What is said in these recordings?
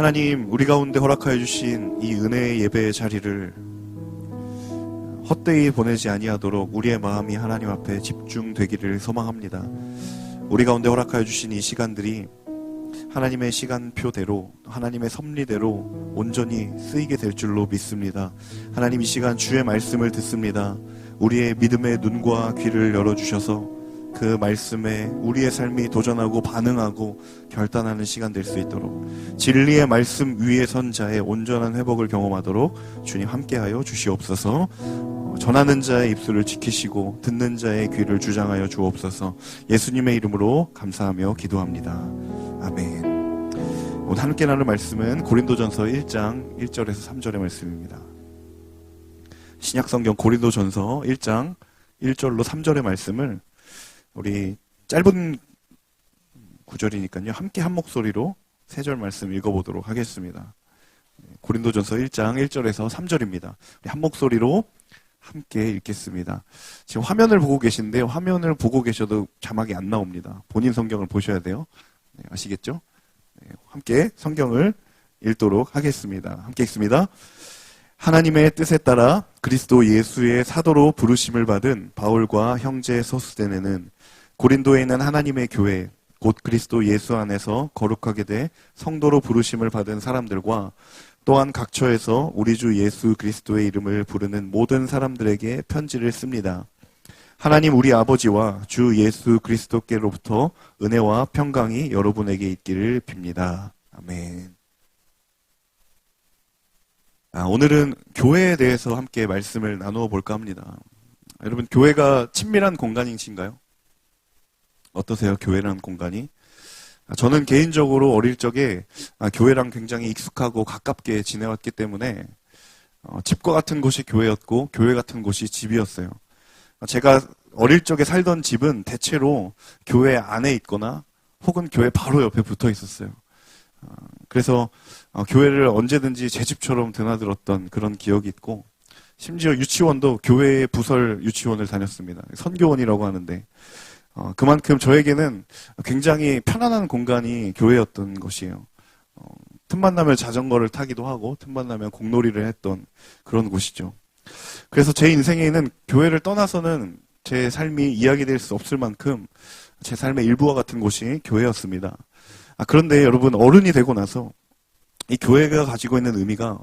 하나님, 우리 가운데 허락하여 주신 이 은혜의 예배의 자리를 헛되이 보내지 아니하도록 우리의 마음이 하나님 앞에 집중되기를 소망합니다. 우리 가운데 허락하여 주신 이 시간들이 하나님의 시간표대로 하나님의 섭리대로 온전히 쓰이게 될 줄로 믿습니다. 하나님 이 시간 주의 말씀을 듣습니다. 우리의 믿음의 눈과 귀를 열어 주셔서 그 말씀에 우리의 삶이 도전하고 반응하고 결단하는 시간 될 수 있도록 진리의 말씀 위에 선 자의 온전한 회복을 경험하도록 주님 함께하여 주시옵소서. 어, 전하는 자의 입술을 지키시고 듣는 자의 귀를 주장하여 주옵소서. 예수님의 이름으로 감사하며 기도합니다. 아멘. 오늘 함께 나눌 말씀은 고린도전서 1장 1절에서 3절의 말씀입니다. 신약성경 고린도전서 1장 1절로 3절의 말씀을 우리 짧은 구절이니까요. 함께 한 목소리로 세 절 말씀 읽어보도록 하겠습니다. 고린도전서 1장 1절에서 3절입니다. 한 목소리로 함께 읽겠습니다. 지금 화면을 보고 계신데 화면을 보고 계셔도 자막이 안 나옵니다. 본인 성경을 보셔야 돼요. 네, 아시겠죠? 네, 함께 성경을 읽도록 하겠습니다. 함께 읽습니다. 하나님의 뜻에 따라 그리스도 예수의 사도로 부르심을 받은 바울과 형제 소스데네는 고린도에 있는 하나님의 교회 곧 그리스도 예수 안에서 거룩하게 돼 성도로 부르심을 받은 사람들과 또한 각처에서 우리 주 예수 그리스도의 이름을 부르는 모든 사람들에게 편지를 씁니다. 하나님 우리 아버지와 주 예수 그리스도께로부터 은혜와 평강이 여러분에게 있기를 빕니다. 아멘. 아, 오늘은 교회에 대해서 함께 말씀을 나누어 볼까 합니다. 여러분, 교회가 친밀한 공간이신가요? 어떠세요? 교회라는 공간이? 아, 저는 개인적으로 어릴 적에 아, 교회랑 굉장히 익숙하고 가깝게 지내왔기 때문에 어, 집과 같은 곳이 교회였고 교회 같은 곳이 집이었어요. 아, 제가 어릴 적에 살던 집은 대체로 교회 안에 있거나 혹은 교회 바로 옆에 붙어 있었어요. 그래서 어, 교회를 언제든지 제 집처럼 드나들었던 그런 기억이 있고 심지어 유치원도 교회의 부설 유치원을 다녔습니다. 선교원이라고 하는데 어, 그만큼 저에게는 굉장히 편안한 공간이 교회였던 것이에요. 어, 틈만 나면 자전거를 타기도 하고 틈만 나면 공놀이를 했던 그런 곳이죠. 그래서 제 인생에는 교회를 떠나서는 제 삶이 이야기될 수 없을 만큼 제 삶의 일부와 같은 곳이 교회였습니다. 아, 그런데 여러분 어른이 되고 나서 이 교회가 가지고 있는 의미가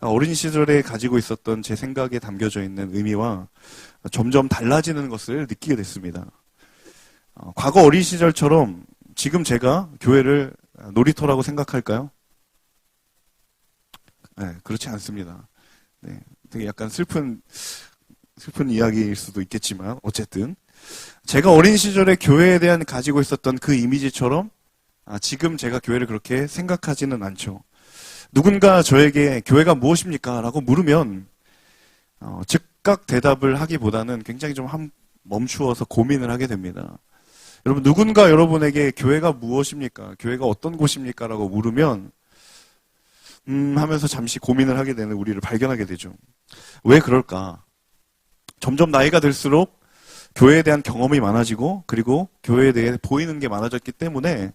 어린 시절에 가지고 있었던 제 생각에 담겨져 있는 의미와 점점 달라지는 것을 느끼게 됐습니다. 어, 과거 어린 시절처럼 지금 제가 교회를 놀이터라고 생각할까요? 네, 그렇지 않습니다. 네, 되게 약간 슬픈 슬픈 이야기일 수도 있겠지만 어쨌든 제가 어린 시절에 교회에 대한 가지고 있었던 그 이미지처럼 아, 지금 제가 교회를 그렇게 생각하지는 않죠. 누군가 저에게 교회가 무엇입니까? 라고 물으면 어, 즉각 대답을 하기보다는 굉장히 좀 한, 멈추어서 고민을 하게 됩니다. 여러분 누군가 여러분에게 교회가 무엇입니까? 교회가 어떤 곳입니까? 라고 물으면 음 하면서 잠시 고민을 하게 되는 우리를 발견하게 되죠. 왜 그럴까? 점점 나이가 들수록 교회에 대한 경험이 많아지고 그리고 교회에 대해 보이는 게 많아졌기 때문에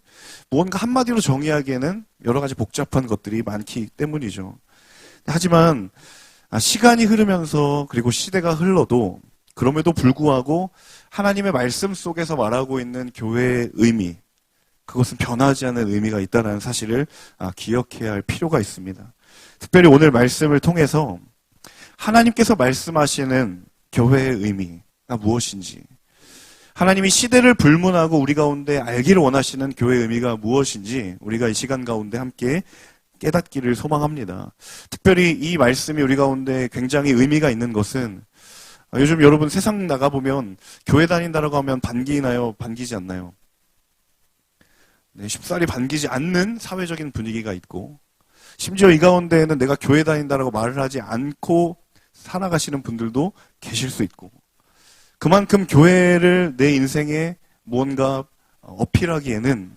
무언가 한마디로 정의하기에는 여러 가지 복잡한 것들이 많기 때문이죠. 하지만 아, 시간이 흐르면서 그리고 시대가 흘러도 그럼에도 불구하고 하나님의 말씀 속에서 말하고 있는 교회의 의미 그것은 변하지 않는 의미가 있다는 사실을 아, 기억해야 할 필요가 있습니다. 특별히 오늘 말씀을 통해서 하나님께서 말씀하시는 교회의 의미 무엇인지, 하나님이 시대를 불문하고 우리 가운데 알기를 원하시는 교회의 의미가 무엇인지 우리가 이 시간 가운데 함께 깨닫기를 소망합니다. 특별히 이 말씀이 우리 가운데 굉장히 의미가 있는 것은 요즘 여러분 세상 나가보면 교회 다닌다라고 하면 반기나요? 반기지 않나요? 네, 쉽사리 반기지 않는 사회적인 분위기가 있고 심지어 이 가운데에는 내가 교회 다닌다라고 말을 하지 않고 살아가시는 분들도 계실 수 있고 그만큼 교회를 내 인생에 뭔가 어필하기에는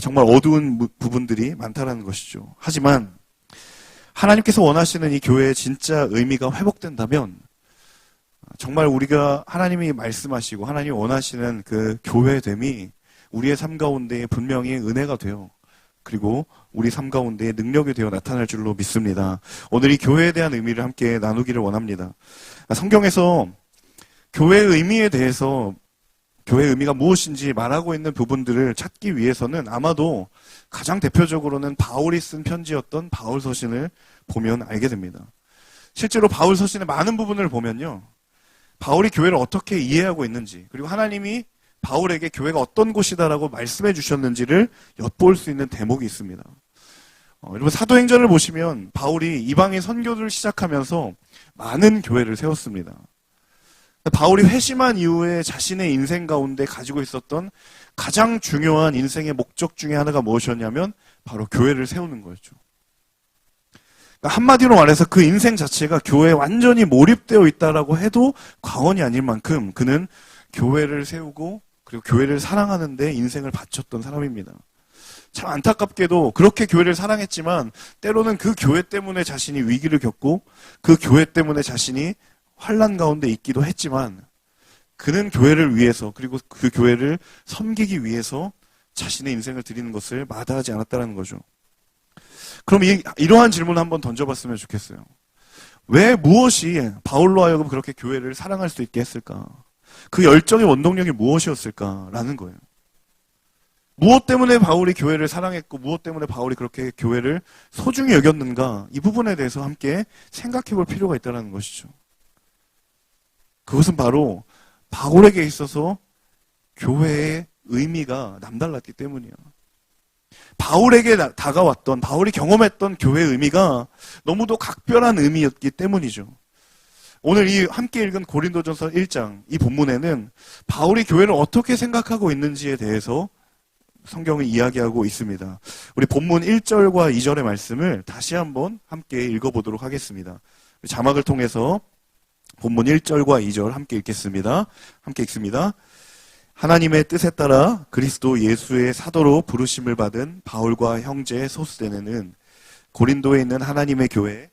정말 어두운 부분들이 많다는 것이죠. 하지만 하나님께서 원하시는 이 교회의 진짜 의미가 회복된다면 정말 우리가 하나님이 말씀하시고 하나님이 원하시는 그 교회됨이 우리의 삶 가운데 분명히 은혜가 돼요. 그리고 우리 삶 가운데 능력이 되어 나타날 줄로 믿습니다. 오늘 이 교회에 대한 의미를 함께 나누기를 원합니다. 성경에서 교회의 의미에 대해서 교회의 의미가 무엇인지 말하고 있는 부분들을 찾기 위해서는 아마도 가장 대표적으로는 바울이 쓴 편지였던 바울 서신을 보면 알게 됩니다. 실제로 바울 서신의 많은 부분을 보면요. 바울이 교회를 어떻게 이해하고 있는지, 그리고 하나님이 바울에게 교회가 어떤 곳이다라고 말씀해 주셨는지를 엿볼 수 있는 대목이 있습니다. 어, 여러분 사도행전을 보시면 바울이 이방인 선교를 시작하면서 많은 교회를 세웠습니다. 바울이 회심한 이후에 자신의 인생 가운데 가지고 있었던 가장 중요한 인생의 목적 중에 하나가 무엇이었냐면 바로 교회를 세우는 거였죠. 그러니까 한마디로 말해서 그 인생 자체가 교회에 완전히 몰입되어 있다라고 해도 과언이 아닐 만큼 그는 교회를 세우고 그리고 교회를 사랑하는데 인생을 바쳤던 사람입니다. 참 안타깝게도 그렇게 교회를 사랑했지만 때로는 그 교회 때문에 자신이 위기를 겪고 그 교회 때문에 자신이 환란 가운데 있기도 했지만 그는 교회를 위해서 그리고 그 교회를 섬기기 위해서 자신의 인생을 드리는 것을 마다하지 않았다는 거죠. 그럼 이, 이러한 질문을 한번 던져봤으면 좋겠어요. 왜 무엇이 바울로 하여금 그렇게 교회를 사랑할 수 있게 했을까? 그 열정의 원동력이 무엇이었을까라는 거예요. 무엇 때문에 바울이 교회를 사랑했고 무엇 때문에 바울이 그렇게 교회를 소중히 여겼는가 이 부분에 대해서 함께 생각해 볼 필요가 있다는 것이죠. 그것은 바로 바울에게 있어서 교회의 의미가 남달랐기 때문이에요. 바울에게 다가왔던 바울이 경험했던 교회의 의미가 너무도 각별한 의미였기 때문이죠. 오늘 이 함께 읽은 고린도전서 1장 이 본문에는 바울이 교회를 어떻게 생각하고 있는지에 대해서 성경을 이야기하고 있습니다. 우리 본문 1절과 2절의 말씀을 다시 한번 함께 읽어보도록 하겠습니다. 자막을 통해서 본문 1절과 2절 함께 읽겠습니다. 함께 읽습니다. 하나님의 뜻에 따라 그리스도 예수의 사도로 부르심을 받은 바울과 형제 소스데네는 고린도에 있는 하나님의 교회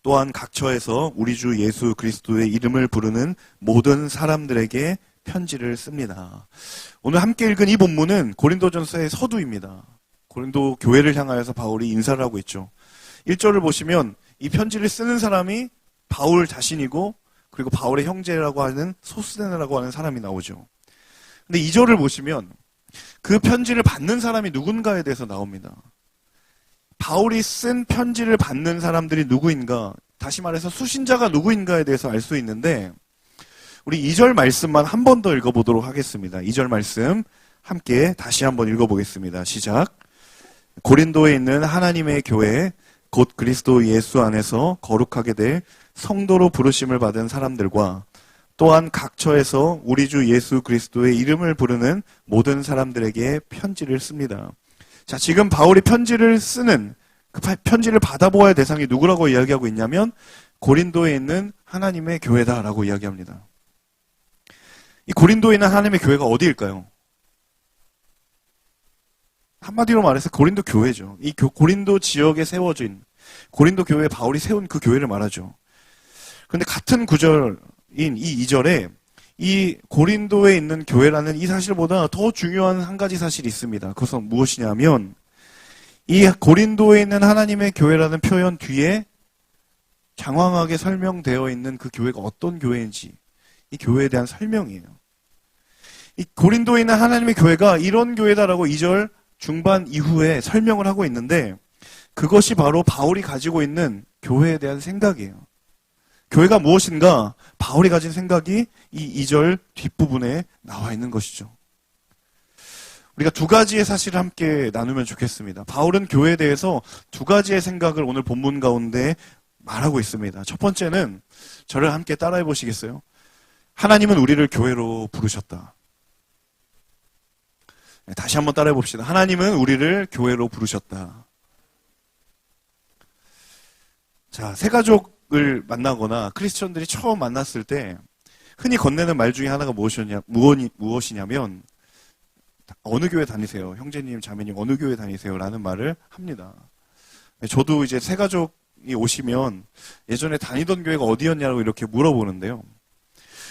또한 각처에서 우리 주 예수 그리스도의 이름을 부르는 모든 사람들에게 편지를 씁니다. 오늘 함께 읽은 이 본문은 고린도전서의 서두입니다. 고린도 교회를 향하여서 바울이 인사를 하고 있죠. 1절을 보시면 이 편지를 쓰는 사람이 바울 자신이고 그리고 바울의 형제라고 하는 소스데네라고 하는 사람이 나오죠. 근데 2절을 보시면 그 편지를 받는 사람이 누군가에 대해서 나옵니다. 바울이 쓴 편지를 받는 사람들이 누구인가, 다시 말해서 수신자가 누구인가에 대해서 알 수 있는데, 우리 2절 말씀만 한 번 더 읽어보도록 하겠습니다. 2절 말씀 함께 다시 한번 읽어보겠습니다. 시작. 고린도에 있는 하나님의 교회, 곧 그리스도 예수 안에서 거룩하게 될 성도로 부르심을 받은 사람들과 또한 각처에서 우리 주 예수 그리스도의 이름을 부르는 모든 사람들에게 편지를 씁니다. 자, 지금 바울이 편지를 쓰는 그 편지를 받아보아야 대상이 누구라고 이야기하고 있냐면 고린도에 있는 하나님의 교회다라고 이야기합니다. 이 고린도에 있는 하나님의 교회가 어디일까요? 한마디로 말해서 고린도 교회죠. 이 고린도 지역에 세워진 고린도 교회 바울이 세운 그 교회를 말하죠. 그런데 같은 구절인 이 2절에 이 고린도에 있는 교회라는 이 사실보다 더 중요한 한 가지 사실이 있습니다. 그것은 무엇이냐면 이 고린도에 있는 하나님의 교회라는 표현 뒤에 장황하게 설명되어 있는 그 교회가 어떤 교회인지 이 교회에 대한 설명이에요. 이 고린도에 있는 하나님의 교회가 이런 교회다라고 2절 중반 이후에 설명을 하고 있는데 그것이 바로 바울이 가지고 있는 교회에 대한 생각이에요. 교회가 무엇인가 바울이 가진 생각이 이 2절 뒷부분에 나와 있는 것이죠. 우리가 두 가지의 사실을 함께 나누면 좋겠습니다. 바울은 교회에 대해서 두 가지의 생각을 오늘 본문 가운데 말하고 있습니다. 첫 번째는 저를 함께 따라해 보시겠어요? 하나님은 우리를 교회로 부르셨다. 네, 다시 한번 따라해 봅시다. 하나님은 우리를 교회로 부르셨다. 자, 새 가족을 만나거나 크리스천들이 처음 만났을 때 흔히 건네는 말 중에 하나가 무엇이냐, 무엇이냐면 어느 교회 다니세요? 형제님, 자매님 어느 교회 다니세요? 라는 말을 합니다. 네, 저도 이제 새 가족이 오시면 예전에 다니던 교회가 어디였냐고 이렇게 물어보는데요.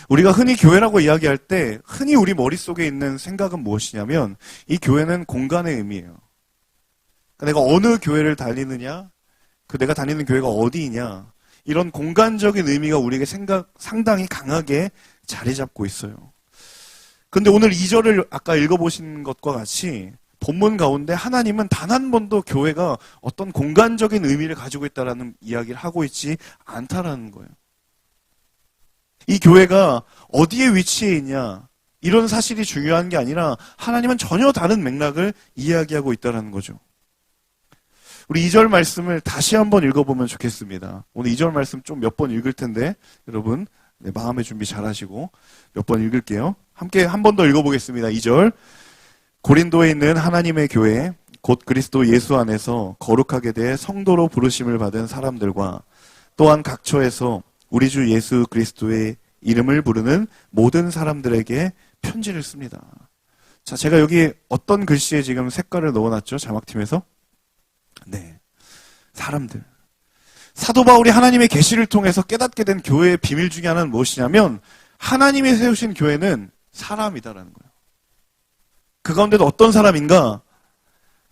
우리가 흔히 교회라고 이야기할 때 흔히 우리 머릿속에 있는 생각은 무엇이냐면 이 교회는 공간의 의미예요. 그러니까 내가 어느 교회를 다니느냐, 그 내가 다니는 교회가 어디이냐, 이런 공간적인 의미가 우리에게 생각, 상당히 강하게 자리 잡고 있어요. 근데 오늘 2절을 아까 읽어보신 것과 같이 본문 가운데 하나님은 단 한 번도 교회가 어떤 공간적인 의미를 가지고 있다라는 이야기를 하고 있지 않다라는 거예요. 이 교회가 어디에 위치해 있냐 이런 사실이 중요한 게 아니라 하나님은 전혀 다른 맥락을 이야기하고 있다는 거죠. 우리 2절 말씀을 다시 한번 읽어보면 좋겠습니다. 오늘 2절 말씀 좀 몇 번 읽을 텐데 여러분 네, 마음의 준비 잘 하시고 몇 번 읽을게요. 함께 한 번 더 읽어보겠습니다. 2절 고린도에 있는 하나님의 교회 곧 그리스도 예수 안에서 거룩하게 돼 성도로 부르심을 받은 사람들과 또한 각처에서 우리 주 예수 그리스도의 이름을 부르는 모든 사람들에게 편지를 씁니다. 자, 제가 여기 어떤 글씨에 지금 색깔을 넣어놨죠? 자막팀에서? 네. 사람들. 사도 바울이 하나님의 계시를 통해서 깨닫게 된 교회의 비밀 중에 하나는 무엇이냐면 하나님이 세우신 교회는 사람이다라는 거예요. 그 가운데도 어떤 사람인가?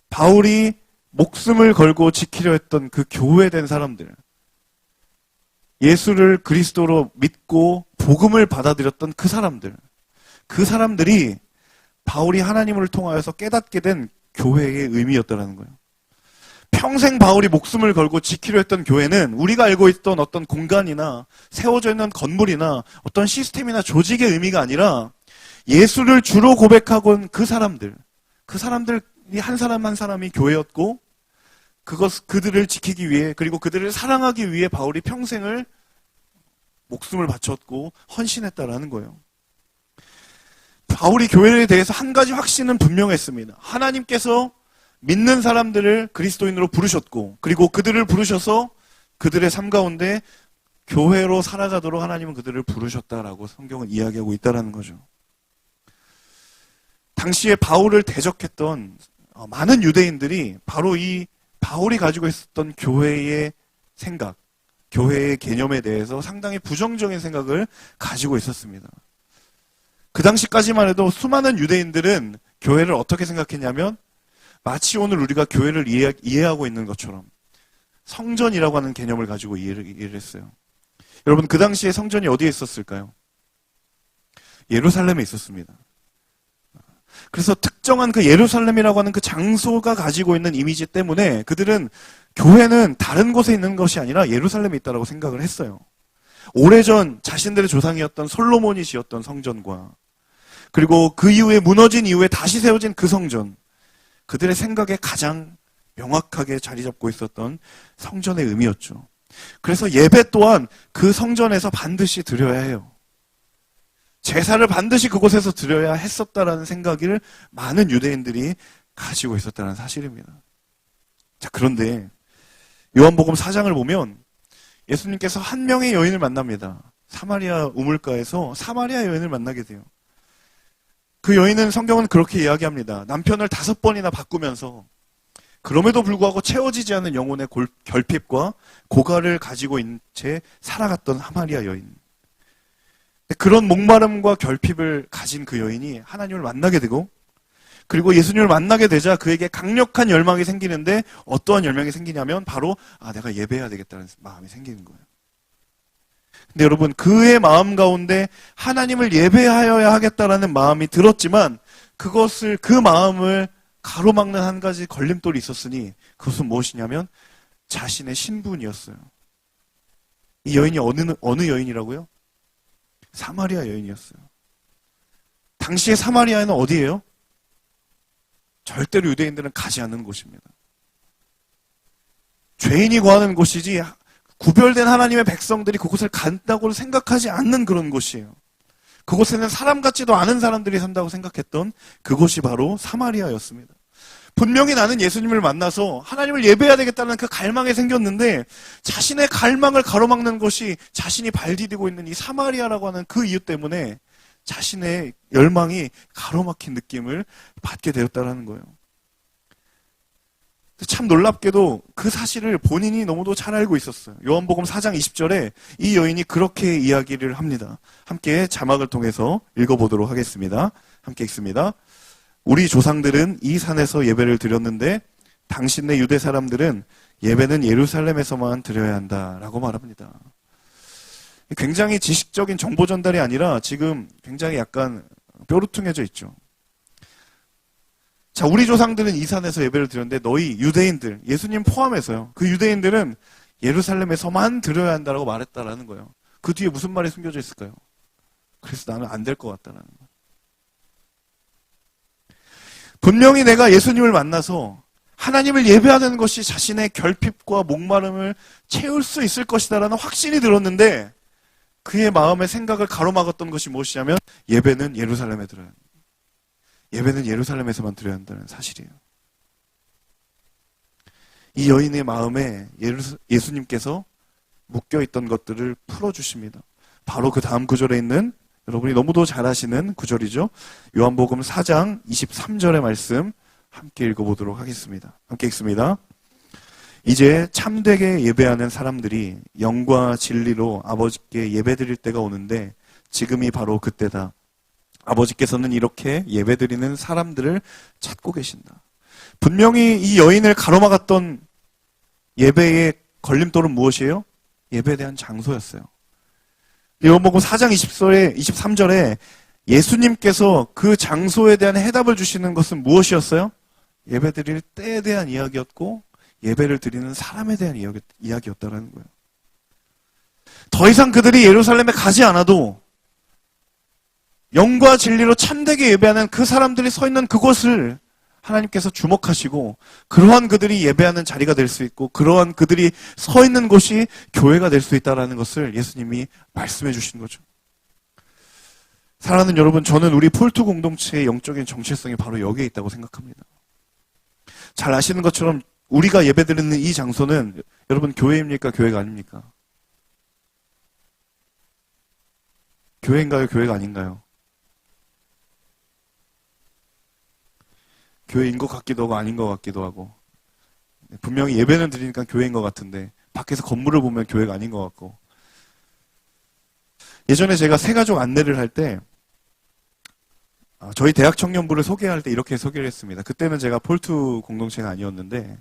바울이 목숨을 걸고 지키려 했던 그 교회된 사람들. 예수를 그리스도로 믿고 복음을 받아들였던 그 사람들. 그 사람들이 바울이 하나님을 통하여서 깨닫게 된 교회의 의미였다는 거예요. 평생 바울이 목숨을 걸고 지키려 했던 교회는 우리가 알고 있던 어떤 공간이나 세워져 있는 건물이나 어떤 시스템이나 조직의 의미가 아니라 예수를 주로 고백하고 온그 사람들, 그 사람들이 한 사람 한 사람이 교회였고 그것 그들을 지키기 위해 그리고 그들을 사랑하기 위해 바울이 평생을 목숨을 바쳤고 헌신했다라는 거예요. 바울이 교회에 대해서 한 가지 확신은 분명했습니다. 하나님께서 믿는 사람들을 그리스도인으로 부르셨고 그리고 그들을 부르셔서 그들의 삶 가운데 교회로 살아가도록 하나님은 그들을 부르셨다라고 성경은 이야기하고 있다라는 거죠. 당시에 바울을 대적했던 어, 많은 유대인들이 바로 이 바울이 가지고 있었던 교회의 생각, 교회의 개념에 대해서 상당히 부정적인 생각을 가지고 있었습니다. 그 당시까지만 해도 수많은 유대인들은 교회를 어떻게 생각했냐면 마치 오늘 우리가 교회를 이해, 하고 있는 것처럼 성전이라고 하는 개념을 가지고 이해를, 이해를 했어요. 여러분 그 당시에 성전이 어디에 있었을까요? 예루살렘에 있었습니다. 그래서 특정한 그 예루살렘이라고 하는 그 장소가 가지고 있는 이미지 때문에 그들은 교회는 다른 곳에 있는 것이 아니라 예루살렘에 있다라고 생각을 했어요. 오래전 자신들의 조상이었던 솔로몬이 지었던 성전과 그리고 그 이후에 무너진 이후에 다시 세워진 그 성전 그들의 생각에 가장 명확하게 자리 잡고 있었던 성전의 의미였죠. 그래서 예배 또한 그 성전에서 반드시 드려야 해요. 제사를 반드시 그곳에서 드려야 했었다라는 생각을 많은 유대인들이 가지고 있었다는 사실입니다. 자, 그런데 요한복음 4장을 보면 예수님께서 한 명의 여인을 만납니다. 사마리아 우물가에서 사마리아 여인을 만나게 돼요. 그 여인은 성경은 그렇게 이야기합니다. 남편을 다섯 번이나 바꾸면서 그럼에도 불구하고 채워지지 않는 영혼의 골, 결핍과 고갈을 가지고 있는 채 살아갔던 사마리아 여인. 그런 목마름과 결핍을 가진 그 여인이 하나님을 만나게 되고 그리고 예수님을 만나게 되자 그에게 강력한 열망이 생기는데 어떠한 열망이 생기냐면 바로 아 내가 예배해야 되겠다는 마음이 생기는 거예요. 근데 여러분 그의 마음 가운데 하나님을 예배하여야 하겠다라는 마음이 들었지만 그것을 그 마음을 가로막는 한 가지 걸림돌이 있었으니 그것은 무엇이냐면 자신의 신분이었어요. 이 여인이 어느 어느 여인이라고요? 사마리아 여인이었어요. 당시의 사마리아는 어디예요? 절대로 유대인들은 가지 않는 곳입니다. 죄인이 거하는 곳이지 구별된 하나님의 백성들이 그곳을 간다고 생각하지 않는 그런 곳이에요. 그곳에는 사람 같지도 않은 사람들이 산다고 생각했던 그곳이 바로 사마리아였습니다. 분명히 나는 예수님을 만나서 하나님을 예배해야 되겠다는 그 갈망이 생겼는데 자신의 갈망을 가로막는 것이 자신이 발디디고 있는 이 사마리아라고 하는 그 이유 때문에 자신의 열망이 가로막힌 느낌을 받게 되었다는 거예요. 참 놀랍게도 그 사실을 본인이 너무도 잘 알고 있었어요. 요한복음 4장 20절에 이 여인이 그렇게 이야기를 합니다. 함께 자막을 통해서 읽어보도록 하겠습니다. 함께 읽습니다. 우리 조상들은 이 산에서 예배를 드렸는데 당신네 유대 사람들은 예배는 예루살렘에서만 드려야 한다 라고 말합니다. 굉장히 지식적인 정보 전달이 아니라 지금 굉장히 약간 뾰루퉁해져 있죠. 자, 우리 조상들은 이 산에서 예배를 드렸는데 너희 유대인들, 예수님 포함해서요. 그 유대인들은 예루살렘에서만 드려야 한다라고 말했다라는 거예요. 그 뒤에 무슨 말이 숨겨져 있을까요? 그래서 나는 안 될 것 같다라는 거예요. 분명히 내가 예수님을 만나서 하나님을 예배하는 것이 자신의 결핍과 목마름을 채울 수 있을 것이다라는 확신이 들었는데 그의 마음의 생각을 가로막았던 것이 무엇이냐면 예배는 예루살렘에 들어야 한다. 예배는 예루살렘에서만 드려야 한다는 사실이에요. 이 여인의 마음에 예수님께서 묶여 있던 것들을 풀어 주십니다. 바로 그 다음 구절에 있는 여러분이 너무도 잘 아시는 구절이죠. 요한복음 4장 23절의 말씀 함께 읽어 보도록 하겠습니다. 함께 읽습니다. 이제 참되게 예배하는 사람들이 영과 진리로 아버지께 예배드릴 때가 오는데 지금이 바로 그때다. 아버지께서는 이렇게 예배드리는 사람들을 찾고 계신다. 분명히 이 여인을 가로막았던 예배의 걸림돌은 무엇이에요? 예배에 대한 장소였어요. 요한복음 4장 20절에 23절에 예수님께서 그 장소에 대한 해답을 주시는 것은 무엇이었어요? 예배 드릴 때에 대한 이야기였고 예배를 드리는 사람에 대한 이야기, 이야기였다라는 거예요. 더 이상 그들이 예루살렘에 가지 않아도 영과 진리로 참되게 예배하는 그 사람들이 서 있는 그곳을 하나님께서 주목하시고 그러한 그들이 예배하는 자리가 될 수 있고 그러한 그들이 서 있는 곳이 교회가 될 수 있다라는 것을 예수님이 말씀해 주신 거죠. 사랑하는 여러분, 저는 우리 폴트 공동체의 영적인 정체성이 바로 여기에 있다고 생각합니다. 잘 아시는 것처럼 우리가 예배드리는 이 장소는 여러분 교회입니까? 교회가 아닙니까? 교회인가요? 교회가 아닌가요? 교회인 것 같기도 하고 아닌 것 같기도 하고 분명히 예배는 드리니까 교회인 것 같은데 밖에서 건물을 보면 교회가 아닌 것 같고 예전에 제가 새가족 안내를 할때 아, 저희 대학 청년부를 소개할 때 이렇게 소개를 했습니다. 그때는 제가 폴트 공동체가 아니었는데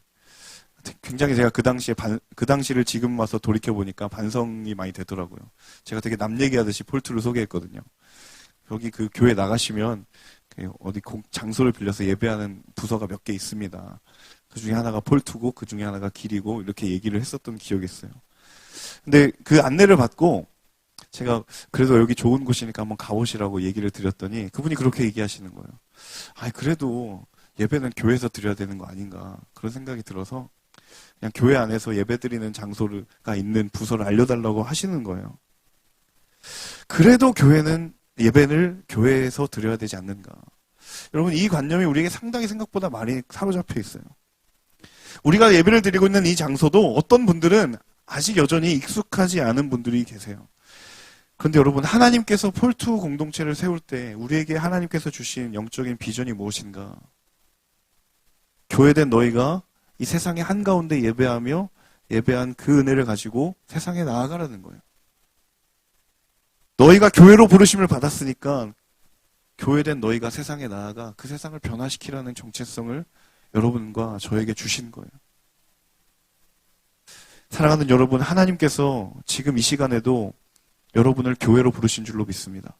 굉장히 제가 그 당시에 반, 그 당시를 지금 와서 돌이켜 보니까 반성이 많이 되더라고요. 제가 되게 남 얘기하듯이 폴트를 소개했거든요. 여기 그 교회 나가시면 그 어디 장소를 빌려서 예배하는 부서가 몇 개 있습니다. 그 중에 하나가 폴트고 그 중에 하나가 길이고 이렇게 얘기를 했었던 기억이 있어요. 근데 그 안내를 받고 제가 그래도 여기 좋은 곳이니까 한번 가보시라고 얘기를 드렸더니 그분이 그렇게 얘기하시는 거예요. 아, 그래도 예배는 교회에서 드려야 되는 거 아닌가 그런 생각이 들어서 그냥 교회 안에서 예배 드리는 장소가 있는 부서를 알려달라고 하시는 거예요. 그래도 교회는 예배를 교회에서 드려야 되지 않는가. 여러분, 이 관념이 우리에게 상당히 생각보다 많이 사로잡혀 있어요. 우리가 예배를 드리고 있는 이 장소도 어떤 분들은 아직 여전히 익숙하지 않은 분들이 계세요. 그런데 여러분, 하나님께서 폴투 공동체를 세울 때 우리에게 하나님께서 주신 영적인 비전이 무엇인가? 교회된 너희가 이 세상의 한가운데 예배하며 예배한 그 은혜를 가지고 세상에 나아가라는 거예요. 너희가 교회로 부르심을 받았으니까 교회된 너희가 세상에 나아가 그 세상을 변화시키라는 정체성을 여러분과 저에게 주신 거예요. 사랑하는 여러분, 하나님께서 지금 이 시간에도 여러분을 교회로 부르신 줄로 믿습니다.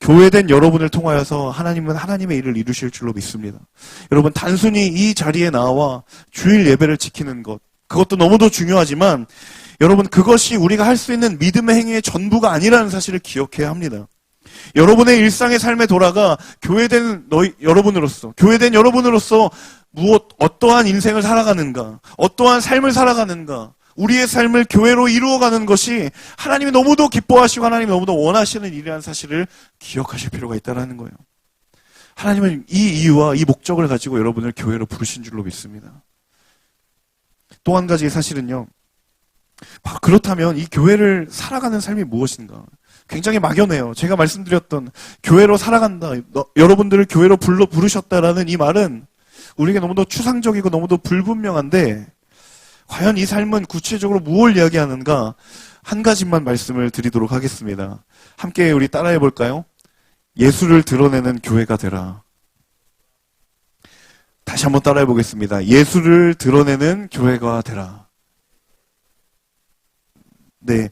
교회된 여러분을 통하여서 하나님은 하나님의 일을 이루실 줄로 믿습니다. 여러분, 단순히 이 자리에 나와 주일 예배를 지키는 것, 그것도 너무도 중요하지만, 여러분, 그것이 우리가 할 수 있는 믿음의 행위의 전부가 아니라는 사실을 기억해야 합니다. 여러분의 일상의 삶에 돌아가 교회된 너희, 여러분으로서, 교회된 여러분으로서 무엇, 어떠한 인생을 살아가는가, 어떠한 삶을 살아가는가, 우리의 삶을 교회로 이루어가는 것이 하나님이 너무도 기뻐하시고 하나님이 너무도 원하시는 일이라는 사실을 기억하실 필요가 있다는 거예요. 하나님은 이 이유와 이 목적을 가지고 여러분을 교회로 부르신 줄로 믿습니다. 또 한 가지 사실은요. 그렇다면 이 교회를 살아가는 삶이 무엇인가? 굉장히 막연해요. 제가 말씀드렸던 교회로 살아간다. 너, 여러분들을 교회로 불러 부르셨다라는 이 말은 우리에게 너무도 추상적이고 너무도 불분명한데 과연 이 삶은 구체적으로 무엇을 이야기하는가 한 가지만 말씀을 드리도록 하겠습니다. 함께 우리 따라해 볼까요? 예수를 드러내는 교회가 되라. 다시 한번 따라해 보겠습니다. 예수를 드러내는 교회가 되라. 네.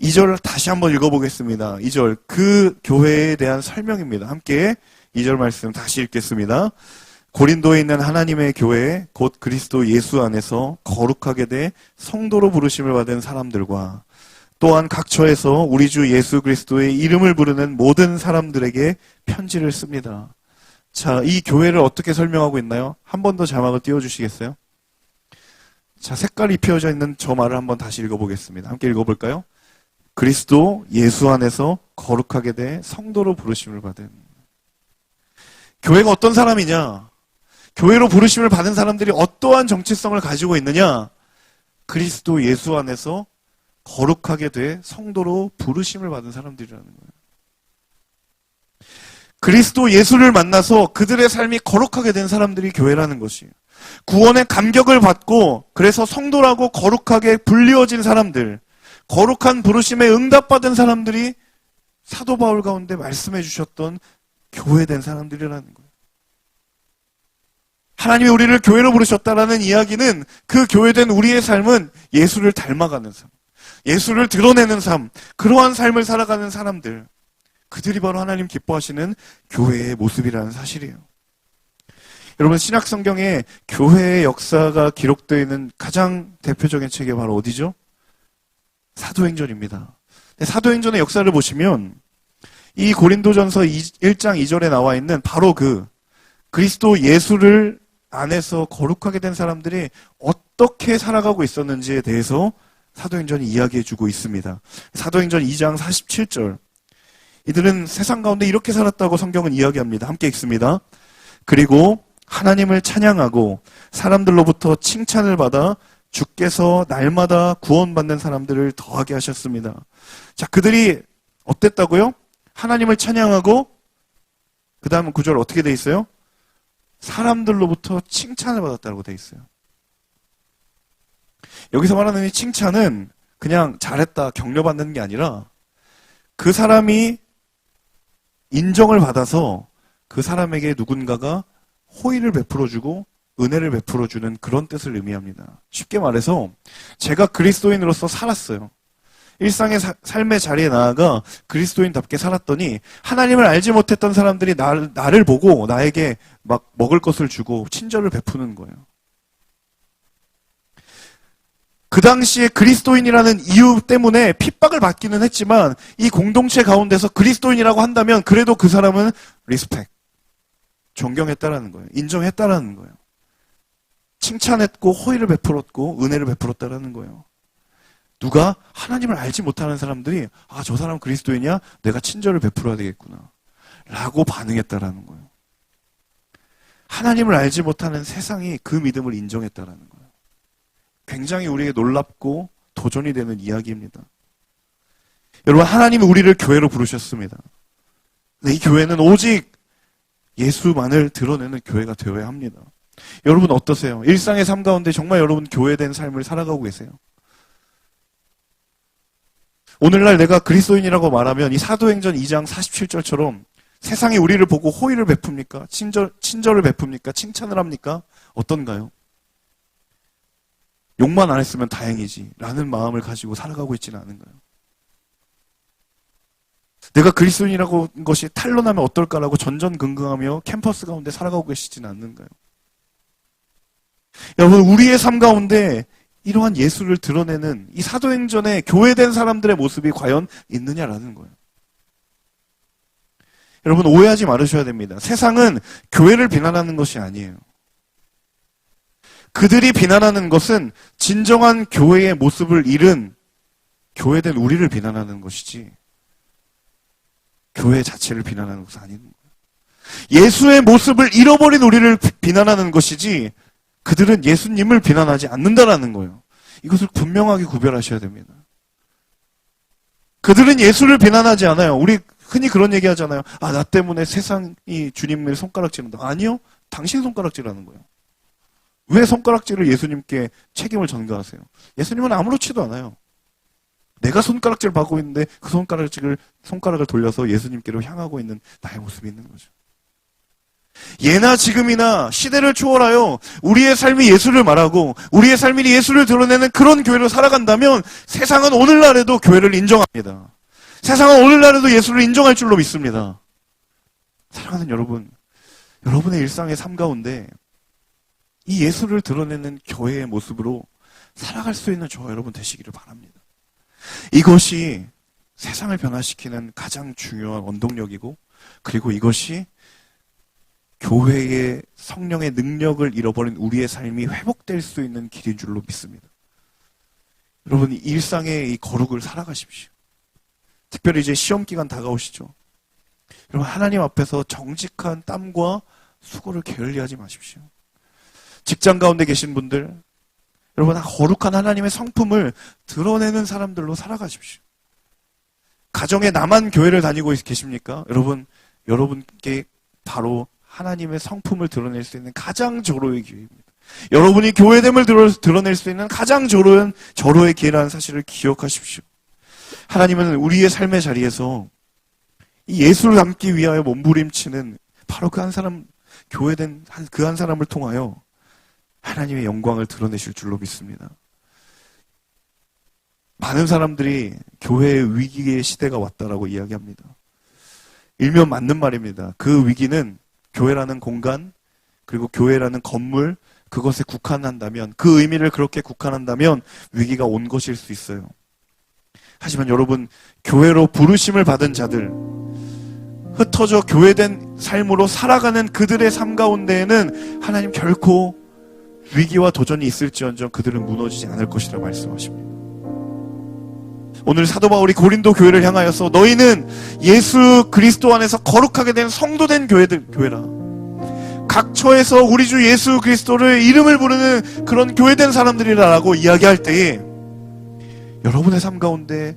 2절 다시 한번 읽어보겠습니다. 2절. 그 교회에 대한 설명입니다. 함께 2절 말씀 다시 읽겠습니다. 고린도에 있는 하나님의 교회, 곧 그리스도 예수 안에서 거룩하게 돼 성도로 부르심을 받은 사람들과 또한 각처에서 우리 주 예수 그리스도의 이름을 부르는 모든 사람들에게 편지를 씁니다. 자, 이 교회를 어떻게 설명하고 있나요? 한 번 더 자막을 띄워주시겠어요? 자, 색깔이 입혀져 있는 저 말을 한번 다시 읽어보겠습니다. 함께 읽어볼까요? 그리스도 예수 안에서 거룩하게 돼 성도로 부르심을 받은. 교회가 어떤 사람이냐? 교회로 부르심을 받은 사람들이 어떠한 정체성을 가지고 있느냐? 그리스도 예수 안에서 거룩하게 돼 성도로 부르심을 받은 사람들이라는 거예요. 그리스도 예수를 만나서 그들의 삶이 거룩하게 된 사람들이 교회라는 것이에요. 구원의 감격을 받고 그래서 성도라고 거룩하게 불리워진 사람들, 거룩한 부르심에 응답받은 사람들이 사도 바울 가운데 말씀해 주셨던 교회된 사람들이라는 거예요. 하나님이 우리를 교회로 부르셨다라는 이야기는 그 교회된 우리의 삶은 예수를 닮아가는 삶, 예수를 드러내는 삶, 그러한 삶을 살아가는 사람들, 그들이 바로 하나님 기뻐하시는 교회의 모습이라는 사실이에요. 여러분 신약 성경에 교회의 역사가 기록되어 있는 가장 대표적인 책이 바로 어디죠? 사도행전입니다. 사도행전의 역사를 보시면 이 고린도전서 1장 2절에 나와 있는 바로 그 그리스도 예수를 안에서 거룩하게 된 사람들이 어떻게 살아가고 있었는지에 대해서 사도행전이 이야기해 주고 있습니다. 사도행전 2장 47절. 이들은 세상 가운데 이렇게 살았다고 성경은 이야기합니다. 함께 읽습니다. 그리고 하나님을 찬양하고 사람들로부터 칭찬을 받아 주께서 날마다 구원받는 사람들을 더하게 하셨습니다. 자, 그들이 어땠다고요? 하나님을 찬양하고 그 다음 구절 어떻게 돼 있어요? 사람들로부터 칭찬을 받았다고 돼 있어요. 여기서 말하는 이 칭찬은 그냥 잘했다, 격려받는 게 아니라 그 사람이 인정을 받아서 그 사람에게 누군가가 호의를 베풀어주고 은혜를 베풀어주는 그런 뜻을 의미합니다. 쉽게 말해서 제가 그리스도인으로서 살았어요. 일상의 사, 삶의 자리에 나아가 그리스도인답게 살았더니 하나님을 알지 못했던 사람들이 나, 나를 보고 나에게 막 먹을 것을 주고 친절을 베푸는 거예요. 그 당시에 그리스도인이라는 이유 때문에 핍박을 받기는 했지만 이 공동체 가운데서 그리스도인이라고 한다면 그래도 그 사람은 리스펙, 존경했다라는 거예요. 인정했다라는 거예요. 칭찬했고 호의를 베풀었고 은혜를 베풀었다라는 거예요. 누가 하나님을 알지 못하는 사람들이 아 저 사람 그리스도인이야 내가 친절을 베풀어야 되겠구나 라고 반응했다라는 거예요. 하나님을 알지 못하는 세상이 그 믿음을 인정했다라는 거예요. 굉장히 우리에게 놀랍고 도전이 되는 이야기입니다. 여러분 하나님이 우리를 교회로 부르셨습니다. 이 교회는 오직 예수만을 드러내는 교회가 되어야 합니다. 여러분 어떠세요? 일상의 삶 가운데 정말 여러분 교회된 삶을 살아가고 계세요? 오늘날 내가 그리스도인이라고 말하면 이 사도행전 2장 47절처럼 세상이 우리를 보고 호의를 베풉니까? 친절, 친절을 베풉니까? 칭찬을 합니까? 어떤가요? 욕만 안 했으면 다행이지. 라는 마음을 가지고 살아가고 있지는 않은가요? 내가 그리스도인이라고 한 것이 탄로나면 어떨까라고 전전긍긍하며 캠퍼스 가운데 살아가고 계시지는 않는가요? 여러분, 우리의 삶 가운데 이러한 예수를 드러내는 이 사도행전에 교회된 사람들의 모습이 과연 있느냐라는 거예요. 여러분, 오해하지 말으셔야 됩니다. 세상은 교회를 비난하는 것이 아니에요. 그들이 비난하는 것은 진정한 교회의 모습을 잃은 교회된 우리를 비난하는 것이지, 교회 자체를 비난하는 것은 아닌. 예수의 모습을 잃어버린 우리를 비난하는 것이지, 그들은 예수님을 비난하지 않는다라는 거예요. 이것을 분명하게 구별하셔야 됩니다. 그들은 예수를 비난하지 않아요. 우리 흔히 그런 얘기 하잖아요. 아, 나 때문에 세상이 주님을 손가락질한다. 아니요. 당신 손가락질하는 거예요. 왜 손가락질을 예수님께 책임을 전가하세요? 예수님은 아무렇지도 않아요. 내가 손가락질 받고 있는데 그 손가락질을 손가락을 돌려서 예수님께로 향하고 있는 나의 모습이 있는 거죠. 예나 지금이나 시대를 초월하여 우리의 삶이 예수를 말하고 우리의 삶이 예수를 드러내는 그런 교회로 살아간다면 세상은 오늘날에도 교회를 인정합니다. 세상은 오늘날에도 예수를 인정할 줄로 믿습니다. 사랑하는 여러분, 여러분의 일상의 삶 가운데 이 예수를 드러내는 교회의 모습으로 살아갈 수 있는 저와 여러분 되시기를 바랍니다. 이것이 세상을 변화시키는 가장 중요한 원동력이고 그리고 이것이 교회의 성령의 능력을 잃어버린 우리의 삶이 회복될 수 있는 길인 줄로 믿습니다. 여러분 일상의 이 거룩을 살아가십시오. 특별히 이제 시험 기간 다가오시죠. 여러분 하나님 앞에서 정직한 땀과 수고를 게을리하지 마십시오. 직장 가운데 계신 분들, 여러분 거룩한 하나님의 성품을 드러내는 사람들로 살아가십시오. 가정에 나만 교회를 다니고 계십니까? 여러분, 여러분께 바로 하나님의 성품을 드러낼 수 있는 가장 절호의 기회입니다. 여러분이 교회됨을 드러낼 수 있는 가장 절호한 절호의 기회라는 사실을 기억하십시오. 하나님은 우리의 삶의 자리에서 이 예수를 담기 위하여 몸부림치는 바로 그 한 사람 교회된 그 한 사람을 통하여 하나님의 영광을 드러내실 줄로 믿습니다. 많은 사람들이 교회의 위기의 시대가 왔다라고 이야기합니다. 일면 맞는 말입니다. 그 위기는 교회라는 공간, 그리고 교회라는 건물, 그것에 국한한다면, 그 의미를 그렇게 국한한다면 위기가 온 것일 수 있어요. 하지만 여러분, 교회로 부르심을 받은 자들, 흩어져 교회된 삶으로 살아가는 그들의 삶 가운데에는 하나님 결코 위기와 도전이 있을지언정 그들은 무너지지 않을 것이라 말씀하십니다. 오늘 사도 바울이 고린도 교회를 향하여서 너희는 예수 그리스도 안에서 거룩하게 된 성도된 교회들 교회라. 각 처에서 우리 주 예수 그리스도를 이름을 부르는 그런 교회된 사람들이라라고 이야기할 때에 여러분의 삶 가운데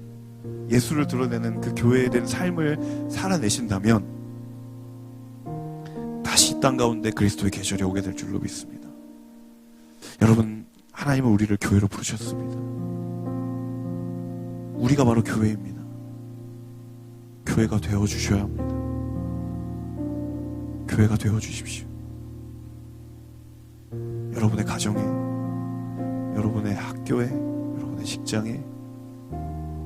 예수를 드러내는 그 교회에 삶을 살아내신다면 다시 이 땅 가운데 그리스도의 계절이 오게 될 줄로 믿습니다. 여러분 하나님은 우리를 교회로 부르셨습니다. 우리가 바로 교회입니다. 교회가 되어 주셔야 합니다. 교회가 되어 주십시오. 여러분의 가정에, 여러분의 학교에, 여러분의 직장에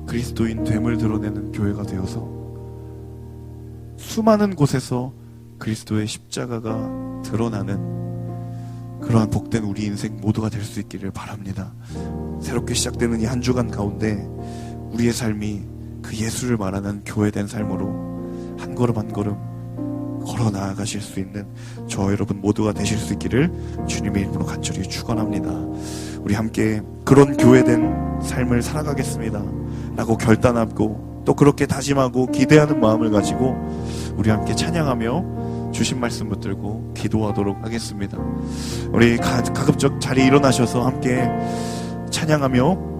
그리스도인 됨을 드러내는 교회가 되어서 수많은 곳에서 그리스도의 십자가가 드러나는 그러한 복된 우리 인생 모두가 될 수 있기를 바랍니다. 새롭게 시작되는 이 한 주간 가운데 우리의 삶이 그 예수를 말하는 교회된 삶으로 한 걸음 한 걸음 걸어 나아가실 수 있는 저 여러분 모두가 되실 수 있기를 주님의 이름으로 간절히 축원합니다. 우리 함께 그런 교회된 삶을 살아가겠습니다. 라고 결단하고 또 그렇게 다짐하고 기대하는 마음을 가지고 우리 함께 찬양하며 주신 말씀 붙들고 기도하도록 하겠습니다. 우리 가, 가급적 자리에 일어나셔서 함께 찬양하며